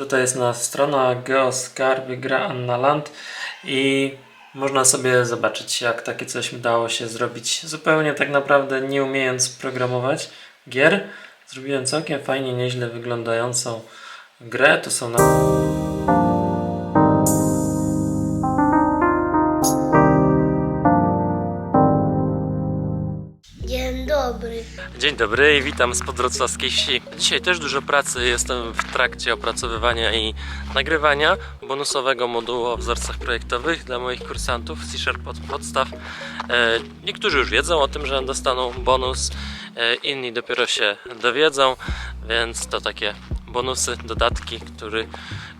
Tutaj jest na strona Geoskarby gra Anna Land i można sobie zobaczyć jak takie coś dało się zrobić zupełnie tak naprawdę nie umiejąc programować gier. Zrobiłem całkiem fajnie, nieźle wyglądającą grę. To są na... Dzień dobry i witam z podwrocławskiej wsi. Dzisiaj też dużo pracy, jestem w trakcie opracowywania i nagrywania bonusowego modułu o wzorcach projektowych dla moich kursantów C-Sharp od podstaw. E, Niektórzy już wiedzą o tym, że dostaną bonus, e, inni dopiero się dowiedzą, więc to takie bonusy, dodatki, który,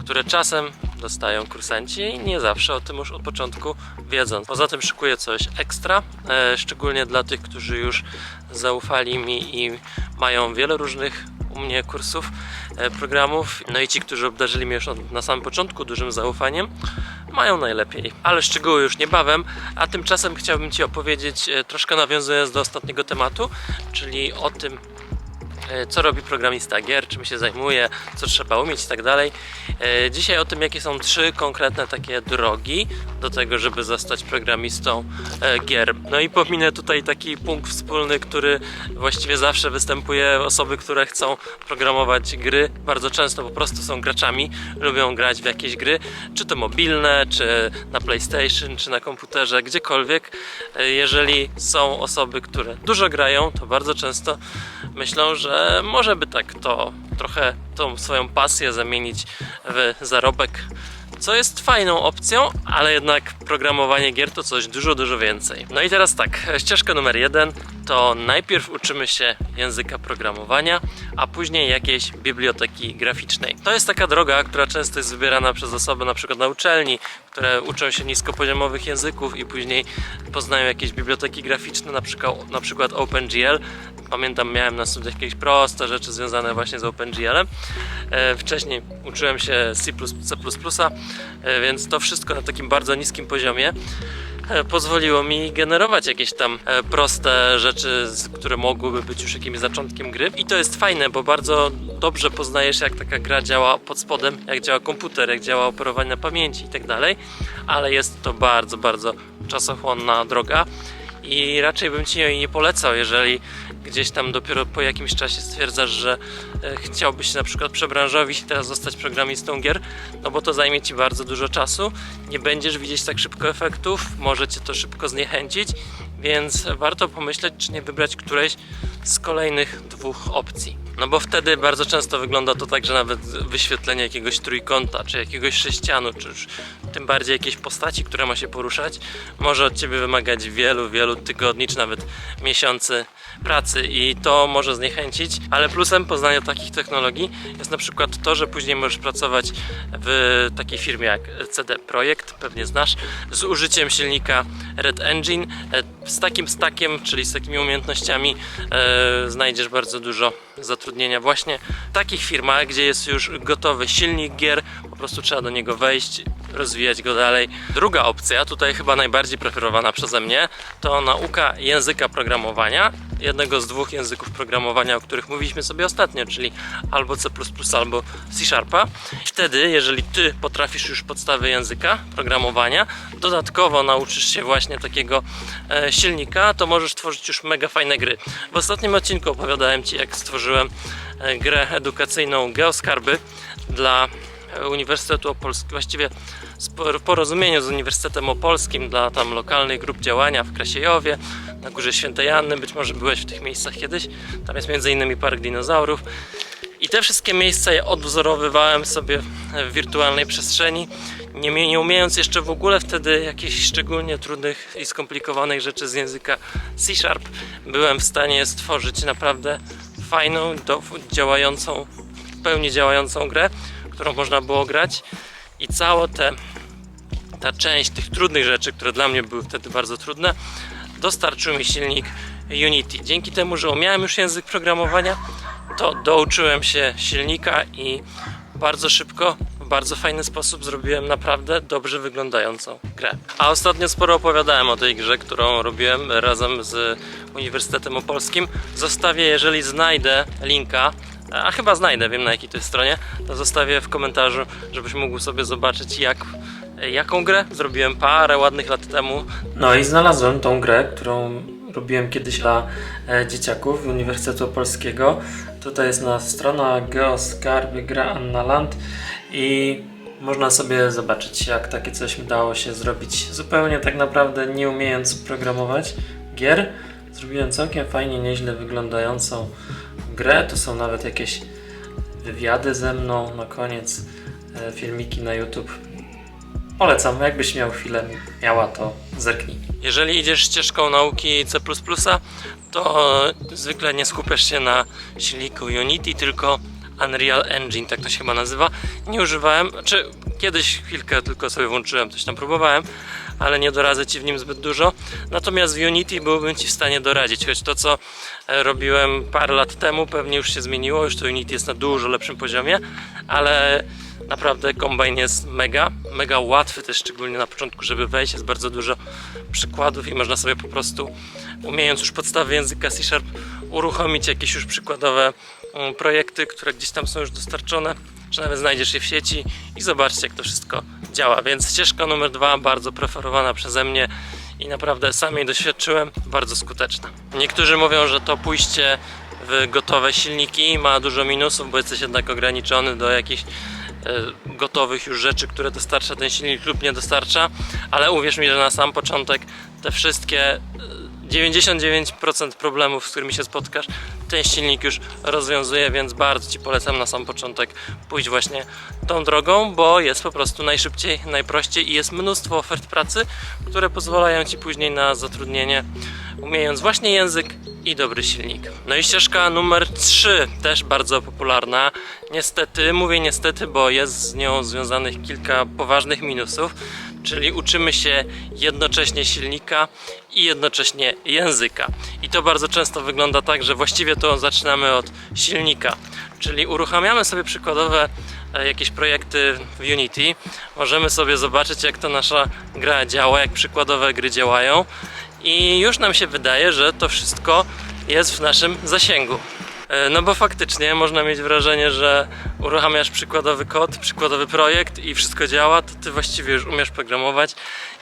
które czasem dostają kursanci i nie zawsze o tym już od początku wiedzą. Poza tym szykuję coś ekstra, e, szczególnie dla tych, którzy już zaufali mi i mają wiele różnych u mnie kursów, e, programów. No i ci, którzy obdarzyli mnie już na samym początku dużym zaufaniem, mają najlepiej. Ale szczegóły już niebawem, a tymczasem chciałbym Ci opowiedzieć, e, troszkę nawiązując do ostatniego tematu, czyli o tym, co robi programista gier, czym się zajmuje, co trzeba umieć i tak dalej. E, Dzisiaj o tym, jakie są trzy konkretne takie drogi do tego, żeby zostać programistą e, gier. No i pominę tutaj taki punkt wspólny, który właściwie zawsze występuje. Osoby, które chcą programować gry, bardzo często po prostu są graczami, lubią grać w jakieś gry, czy to mobilne, czy na PlayStation, czy na komputerze, gdziekolwiek. E, Jeżeli są osoby, które dużo grają, to bardzo często myślą, że może by tak to trochę tą swoją pasję zamienić w zarobek, co jest fajną opcją, ale jednak programowanie gier to coś dużo, dużo więcej. No i teraz tak, ścieżka numer jeden to najpierw uczymy się języka programowania, a później jakiejś biblioteki graficznej. To jest taka droga, która często jest wybierana przez osoby na przykład na uczelni, które uczą się niskopoziomowych języków i później poznają jakieś biblioteki graficzne, na przykład, na przykład OpenGL. Pamiętam, miałem na studiach jakieś proste rzeczy związane właśnie z OpenGL-em. E, Wcześniej uczyłem się C++, więc to wszystko na takim bardzo niskim poziomie e, pozwoliło mi generować jakieś tam e, proste rzeczy, które mogłyby być już jakimś zaczątkiem gry. I to jest fajne, bo bardzo dobrze poznajesz, jak taka gra działa pod spodem, jak działa komputer, jak działa operowanie na pamięci i tak dalej, ale jest to bardzo, bardzo czasochłonna droga i raczej bym ci jej nie polecał, jeżeli gdzieś tam dopiero po jakimś czasie stwierdzasz, że e, chciałbyś na przykład przebranżowić i teraz zostać programistą gier, no bo to zajmie ci bardzo dużo czasu, nie będziesz widzieć tak szybko efektów, może cię to szybko zniechęcić, więc warto pomyśleć, czy nie wybrać którejś z kolejnych dwóch opcji. No bo wtedy bardzo często wygląda to tak, że nawet wyświetlenie jakiegoś trójkąta, czy jakiegoś sześcianu, czy już tym bardziej jakiejś postaci, która ma się poruszać, może od ciebie wymagać wielu, wielu tygodni, czy nawet miesięcy pracy i to może zniechęcić, ale plusem poznania takich technologii jest na przykład to, że później możesz pracować w takiej firmie jak CD Projekt, pewnie znasz, z użyciem silnika Red Engine. E, Z takim stackiem, czyli z takimi umiejętnościami e, znajdziesz bardzo dużo zatrudnienia właśnie w takich firmach, gdzie jest już gotowy silnik gier, po prostu trzeba do niego wejść, rozwijać go dalej. Druga opcja, tutaj chyba najbardziej preferowana przeze mnie, to nauka języka programowania, jednego z dwóch języków programowania, o których mówiliśmy sobie ostatnio, czyli albo C++ albo C Sharpa. Wtedy, jeżeli ty potrafisz już podstawy języka programowania, dodatkowo nauczysz się właśnie takiego e, silnika, to możesz tworzyć już mega fajne gry. W ostatnim odcinku opowiadałem ci, jak stworzyłem e, grę edukacyjną Geoskarby dla Uniwersytetu Opolskiego, właściwie w porozumieniu z Uniwersytetem Opolskim dla tam lokalnych grup działania w Krasiejowie, na Górze Świętej Anny, być może byłeś w tych miejscach kiedyś, tam jest innymi Park Dinozaurów. I te wszystkie miejsca je odwzorowywałem sobie w wirtualnej przestrzeni, nie, nie umiejąc jeszcze w ogóle wtedy jakichś szczególnie trudnych i skomplikowanych rzeczy z języka C Sharp, byłem w stanie stworzyć naprawdę fajną, do, działającą, w pełni działającą grę, którą można było grać i całe te ta część tych trudnych rzeczy, które dla mnie były wtedy bardzo trudne, dostarczył mi silnik Unity. Dzięki temu, że umiałem już język programowania, to douczyłem się silnika i bardzo szybko, w bardzo fajny sposób zrobiłem naprawdę dobrze wyglądającą grę. A ostatnio sporo opowiadałem o tej grze, którą robiłem razem z Uniwersytetem Opolskim. Zostawię, jeżeli znajdę linka a chyba znajdę, wiem na jakiej to jest stronie, to zostawię w komentarzu, żebyś mógł sobie zobaczyć jak, jaką grę zrobiłem parę ładnych lat temu. No i znalazłem tą grę, którą robiłem kiedyś dla e, dzieciaków Uniwersytetu Polskiego. Tutaj jest na strona Geoskarby gra Anna Land i można sobie zobaczyć jak takie coś dało się zrobić zupełnie tak naprawdę nie umiejąc programować gier. Zrobiłem całkiem fajnie, nieźle wyglądającą grę. To są nawet jakieś wywiady ze mną na koniec, e, filmiki na YouTube. Polecam, jakbyś miał chwilę, miała to zerknij. Jeżeli idziesz ścieżką nauki C++, to zwykle nie skupiasz się na silniku Unity, tylko Unreal Engine, tak to się chyba nazywa. Nie używałem, czy kiedyś chwilkę tylko sobie włączyłem, coś tam próbowałem, ale nie doradzę Ci w nim zbyt dużo. Natomiast w Unity byłbym Ci w stanie doradzić, choć to co e, robiłem parę lat temu pewnie już się zmieniło, już to Unity jest na dużo lepszym poziomie, ale naprawdę kombajn jest mega, mega łatwy też szczególnie na początku, żeby wejść, jest bardzo dużo przykładów i można sobie po prostu umiejąc już podstawy języka C Sharp uruchomić jakieś już przykładowe projekty, które gdzieś tam są już dostarczone, czy nawet znajdziesz je w sieci i zobaczcie jak to wszystko działa, więc ścieżka numer dwa bardzo preferowana przeze mnie i naprawdę sam jej doświadczyłem, bardzo skuteczna. Niektórzy mówią, że to pójście w gotowe silniki ma dużo minusów, bo jesteś jednak ograniczony do jakichś e, gotowych już rzeczy, które dostarcza ten silnik lub nie dostarcza, ale uwierz mi, że na sam początek te wszystkie e, 99% problemów, z którymi się spotkasz, ten silnik już rozwiązuje, więc bardzo Ci polecam na sam początek pójść właśnie tą drogą, bo jest po prostu najszybciej, najprościej i jest mnóstwo ofert pracy, które pozwalają Ci później na zatrudnienie, umiejąc właśnie język i dobry silnik. No i ścieżka numer 3, też bardzo popularna. Niestety, mówię niestety, bo jest z nią związanych kilka poważnych minusów, czyli uczymy się jednocześnie silnika i jednocześnie języka. I to bardzo często wygląda tak, że właściwie to zaczynamy od silnika, czyli uruchamiamy sobie przykładowe e, jakieś projekty w Unity. Możemy sobie zobaczyć, jak to nasza gra działa, jak przykładowe gry działają, i już nam się wydaje, że to wszystko jest w naszym zasięgu. E, No bo faktycznie można mieć wrażenie, że uruchamiasz przykładowy kod, przykładowy projekt i wszystko działa, to ty właściwie już umiesz programować.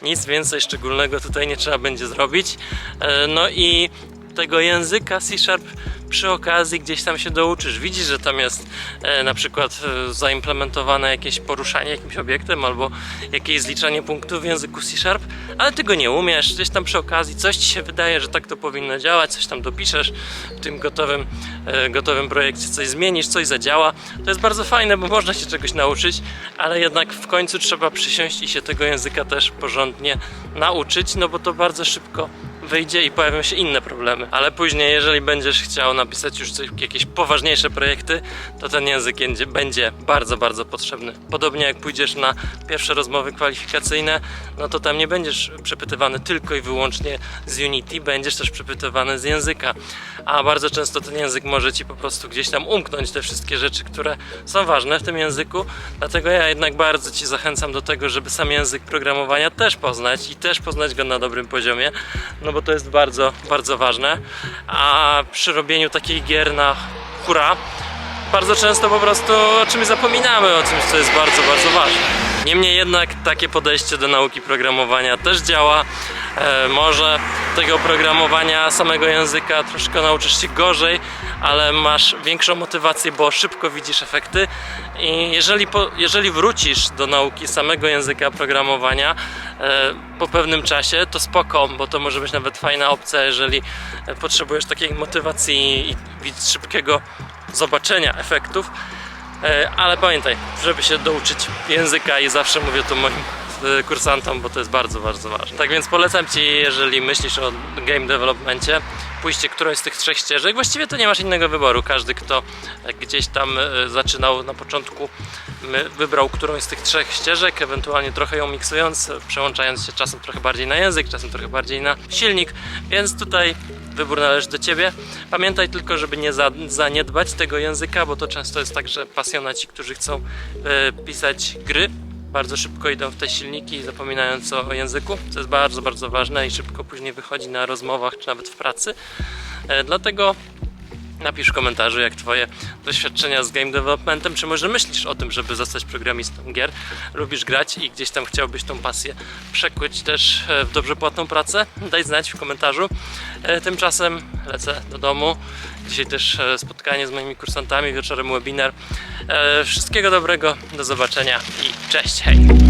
Nic więcej szczególnego tutaj nie trzeba będzie zrobić. E, No i tego języka C Sharp przy okazji gdzieś tam się douczysz. Widzisz, że tam jest e, na przykład e, zaimplementowane jakieś poruszanie jakimś obiektem albo jakieś zliczanie punktów w języku C Sharp, ale ty go nie umiesz. Gdzieś tam przy okazji coś ci się wydaje, że tak to powinno działać, coś tam dopiszesz w tym gotowym, e, gotowym projekcie, coś zmienisz, coś zadziała. To jest bardzo fajne, bo można się czegoś nauczyć, ale jednak w końcu trzeba przysiąść i się tego języka też porządnie nauczyć, no bo to bardzo szybko wyjdzie i pojawią się inne problemy. Ale później, jeżeli będziesz chciał napisać już coś, jakieś poważniejsze projekty, to ten język będzie, bardzo, bardzo potrzebny. Podobnie jak pójdziesz na pierwsze rozmowy kwalifikacyjne, no to tam nie będziesz przepytywany tylko i wyłącznie z Unity, będziesz też przepytywany z języka. A bardzo często ten język może ci po prostu gdzieś tam umknąć te wszystkie rzeczy, które są ważne w tym języku. Dlatego ja jednak bardzo ci zachęcam do tego, żeby sam język programowania też poznać i też poznać go na dobrym poziomie, no bo to jest bardzo, bardzo ważne. A przy robieniu takich gier na hura, bardzo często po prostu o czymś zapominamy, o czymś, co jest bardzo, bardzo ważne. Niemniej jednak takie podejście do nauki programowania też działa. E, może tego programowania samego języka troszkę nauczysz się gorzej, ale masz większą motywację, bo szybko widzisz efekty i jeżeli, po, jeżeli wrócisz do nauki samego języka programowania e, po pewnym czasie, to spoko, bo to może być nawet fajna opcja, jeżeli potrzebujesz takiej motywacji i szybkiego zobaczenia efektów. E, Ale pamiętaj, żeby się douczyć języka i zawsze mówię to moim kursantom, bo to jest bardzo, bardzo ważne. Tak więc polecam Ci, jeżeli myślisz o game developmencie, pójście którąś z tych trzech ścieżek. Właściwie to nie masz innego wyboru. Każdy, kto e, gdzieś tam e, zaczynał na początku, wybrał którąś z tych trzech ścieżek, ewentualnie trochę ją miksując, przełączając się czasem trochę bardziej na język, czasem trochę bardziej na silnik, więc tutaj wybór należy do Ciebie. Pamiętaj tylko, żeby nie za, zaniedbać tego języka, bo to często jest tak, że pasjonaci, którzy chcą e, pisać gry, bardzo szybko idą w te silniki, zapominając o języku, co jest bardzo, bardzo ważne i szybko później wychodzi na rozmowach czy nawet w pracy. E, dlatego Napisz w komentarzu, jak Twoje doświadczenia z game developmentem, czy może myślisz o tym, żeby zostać programistą gier, lubisz grać i gdzieś tam chciałbyś tą pasję przekuć też e, w dobrze płatną pracę? Daj znać w komentarzu. E, Tymczasem lecę do domu. Dzisiaj też spotkanie z moimi kursantami, wieczorem webinar. E, Wszystkiego dobrego, do zobaczenia i cześć, hej!